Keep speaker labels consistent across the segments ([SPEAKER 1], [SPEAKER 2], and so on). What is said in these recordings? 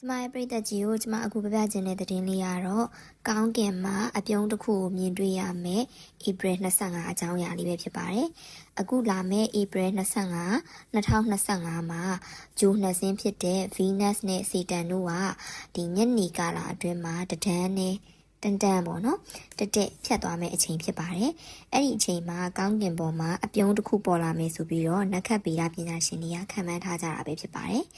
[SPEAKER 1] ကျမရဲ့ပရိသတ်ကြီးကိုကျမအခုပြပြခြင်းတဲ့သတင်းလေးကတော့ကောင်းကင်မှာအပြုံးတစ်ခုကိုမြင်တွေ့ရမယ်ဧပြီ25အကြောင်းအရာလေးပဲဖြစ်ပါတယ်။အခုလာမယ့်ဧပြီ25 2025မှာဂျိုနှစ်စင်းဖြစ်တဲ့ Venus နဲ့ Saturn တို့ကဒီညနေကာလအတွင်းမှာတဒန်းနဲ့တန်တန်ပေါ့နော်တက်တက်ဖြတ်သွားမယ့်အချိန်ဖြစ်ပါတယ်။အဲ့ဒီအချိန်မှာကောင်းကင်ပေါ်မှာအပြုံးတစ်ခုပေါ်လာမယ်ဆိုပြီးတော့နက္ခတ်ဗေဒပညာရှင်တွေကခန့်မှန်းထားကြတာပဲဖြစ်ပါတယ်။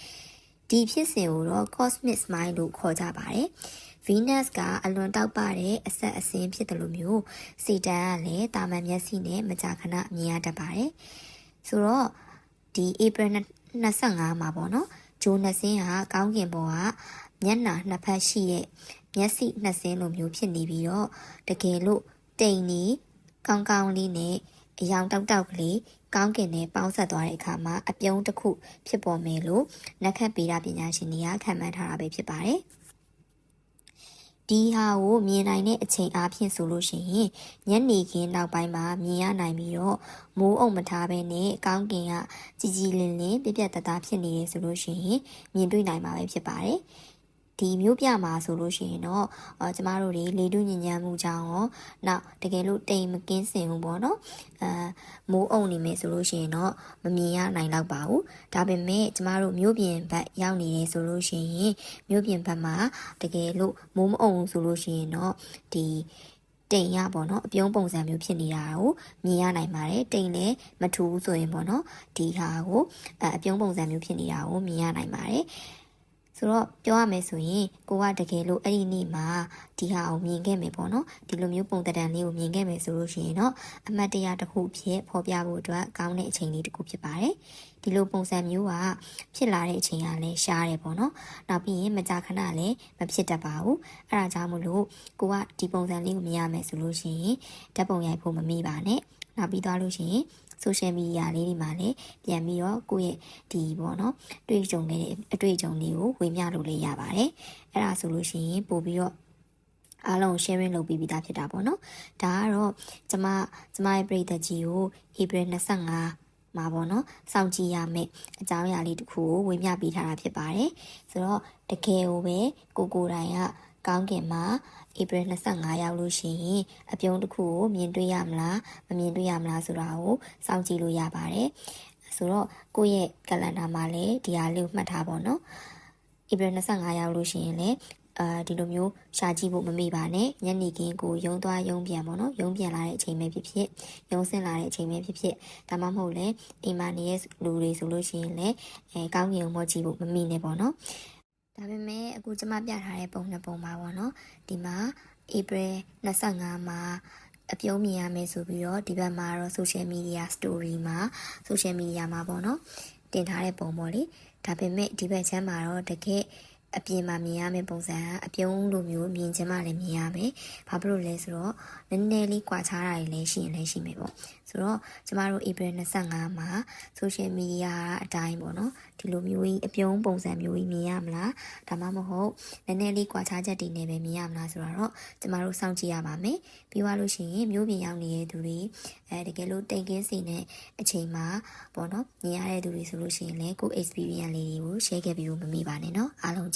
[SPEAKER 1] ဒီဖြစ်စဉ်ကိုတော့ cosmic smile လို့ခေါ်ကြပါတယ်။ Venus ကအလွန်တောက်ပတဲ့အဆက်အစင်းဖြစ်တယ်လို့မျိုး Saturn ကလည်းတာမန်မျက်စိနဲ့မကြာခဏမြင်ရတတ်ပါတယ်။ဆိုတော့ဒီ April 25မှာပေါ့နော်ဂျိုးနှစ်စင်းဟာကောင်းကင်ပေါ်ကမျက်နှာနှစ်ဖက်ရှိတဲ့မျက်စိနှစ်စင်းလိုမျိုးဖြစ်နေပြီးတော့တကယ်လို့တိမ်နေကောင်းကောင်းလေးနဲ့ အယောင်တောက်တောက်ကလေးကောင်းကင်နဲ့ပေါင်းဆက်သွားတဲ့အခါမှာအပြုံးတစ်ခုဖြစ်ပေါ်မယ်လို့နက္ခတ်ပေဒပညာရှင်တွေကခန့်မှန်းထားတာပဲဖြစ်ပါတယ်ဒီဟာကိုမြင်နိုင်တဲ့အချိန်အားဖြင့်ဆိုလို့ရှိရင်ညနေခင်းနောက်ပိုင်းမှာမြင်ရနိုင်ပြီးတော့မိုးအုံမထားဘဲနဲ့ကောင်းကင်ကကြည်ကြည်လင်လင်ပြပြတသားဖြစ်နေတယ်ဆိုလို့ရှိရင်မြင်တွေ့နိုင်မှာပဲဖြစ်ပါတယ်။ ဒီမျိုးပြမှာဆိုလို့ရှိရင်တော့အော်ကျမတို့တွေလေတုညဉ့်ညမ်းမှုကြောင့်ရောနောက်တကယ်လို့တိမ်မကင်းစင်ဘူးပေါ့နော်အဲမိုးအုံနေမယ်ဆိုလို့ရှိရင်တော့မမြင်ရနိုင်တော့ပါဘူးဒါပေမဲ့ကျမတို့မျိုးပြင်ဘက်ရောက်နေတယ်ဆိုလို့ရှိရင်မျိုးပြင်ဘက်မှာတကယ်လို့မိုးမအုံဆိုလို့ရှိရင်တော့ဒီတိမ်ရပေါ့နော်အပြုံးပုံစံမျိုးဖြစ်နေတာကိုမြင်ရနိုင်ပါတယ်တိမ်လည်းမထူးဆိုရင်ပေါ့နော်ဒီဟာကိုအပြုံးပုံစံမျိုးဖြစ်နေတာကိုမြင်ရနိုင်ပါတယ် ဆိုတော့ပြောရမယ်ဆိုရင်ကိုကတကယ်လို့အဲ့ဒီနေ့မှာဒီဟာကိုမြင်ခဲ့မယ်ပေါ့နော်ဒီလိုမျိုးပုံတံလေးကိုမြင်ခဲ့မယ်ဆိုလို့ရှိရင်တော့အမတ်တရားတစ်ခုဖြစ်ဖော်ပြဖို့အတွက်ကောင်းတဲ့အချိန်လေးတစ်ခုဖြစ်ပါတယ်ဒီလိုပုံစံမျိုးကဖြစ်လာတဲ့အချိန်ကလည်းရှားတယ်ပေါ့နော်နောက်ပြီးရင်မကြာခဏလည်းမဖြစ်တတ်ပါဘူးအဲ့ဒါကြောင့်မလို့ကိုကဒီပုံစံလေးကိုမြင်ရမယ်ဆိုလို့ရှိရင်ဓာတ်ပုံရိုက်ဖို့မမေ့ပါနဲ့ နောက်ပြီးသွားလို့ရှိရင် social media လေးတွေမှာလည်းပြန်ပြီးတော့ကိုယ့်ရဲ့ဒီပေါ့နော်တွေ့ကြုံခဲ့တဲ့အတွေ့အကြုံလေးကိုဝေမျှလို့လည်းရပါတယ်အဲ့ဒါဆိုလို့ရှိရင်ပို့ပြီးတော့အားလုံး sharing လုပ်ပြီးပြီးသားဖြစ်တာပေါ့နော်ဒါကတော့ကျမကျမရဲ့ပရိသတ်ကြီးကို April 25မှာပေါ့နော်စောင့်ကြည့်ရမယ့်အကြောင်းအရာလေးတစ်ခုကိုဝေမျှပေးထားတာဖြစ်ပါတယ်ဆိုတော့တကယ်ကိုပဲကိုကိုတိုင်က ကောင်းကင်မှာဧပြီ25ရောက်လို့ရှိရင်အပြုံးတစ်ခုကိုမြင်တွေ့ရမလားမမြင်တွေ့ရမလားဆိုတာကိုစောင့်ကြည့်လို့ရပါတယ်ဆိုတော့ကိုယ့်ရဲ့ကလန်ဒါမှာလည်းဒီဟာလေးကိုမှတ်ထားပါတော့ဧပြီ25ရောက်လို့ရှိရင်လည်းအာဒီလိုမျိုးရှာကြည့်ဖို့မမေ့ပါနဲ့ညနေခင်းကိုယုံသွားယုံပြန်ပေါ့နော်ယုံပြန်လာတဲ့အချိန်ပဲဖြစ်ဖြစ်ယုံဆင်းလာတဲ့အချိန်ပဲဖြစ်ဖြစ်ဒါမှမဟုတ်လည်းအိမ်မှာနေတဲ့လူတွေဆိုလို့ရှိရင်လည်းအဲကောင်းကင်ကိုမောကြည့်ဖို့မမိနဲ့ပေါ့နော် ဒါပေမဲ့အခုကျမပြထားတဲ့ပုံနှစ်ပုံပါပေါ့နော်ဒီမှာ April 25မှာအပြုံးမြင်ရမယ်ဆိုပြီးတော့ဒီဘက်မှာတော့ social media story မှာ social media မှာပေါ့နော်တင်ထားတဲ့ပုံပေါ့လေဒါပေမဲ့ဒီဘက်ချမ်းမှာတော့တကယ် အပြင်မှာမြင်ရမယ့်ပုံစံအပြုံးလိုမျိုးမြင်ချင်းမှလည်းမြင်ရမယ်။ဘာဖြစ်လို့လဲဆိုတော့နည်းနည်းလေးကွာခြားတာတွေလည်းရှိရင်လည်းရှိမယ်ပေါ့။ဆိုတော့ကျမတို့ April 25မှာ social media အတိုင်းပေါ့နော်။ဒီလိုမျိုးကြီးအပြုံးပုံစံမျိုးကြီးမြင်ရမလား။ဒါမှမဟုတ်နည်းနည်းလေးကွာခြားချက်တွေနဲ့ပဲမြင်ရမလားဆိုတော့ကျမတို့စောင့်ကြည့်ရပါမယ်။ပြီးသွားလို့ရှိရင်မျိုးပြင်ရောက်နေတဲ့သူတွေအဲတကယ်လို့တိတ်ကင်းစီနဲ့အချိန်မှာပေါ့နော်မြင်ရတဲ့သူတွေဆိုလို့ရှိရင်လည်းကို experience လေးတွေကို share ခဲ့ပြီးတော့မမေ့ပါနဲ့နော်။အားလုံး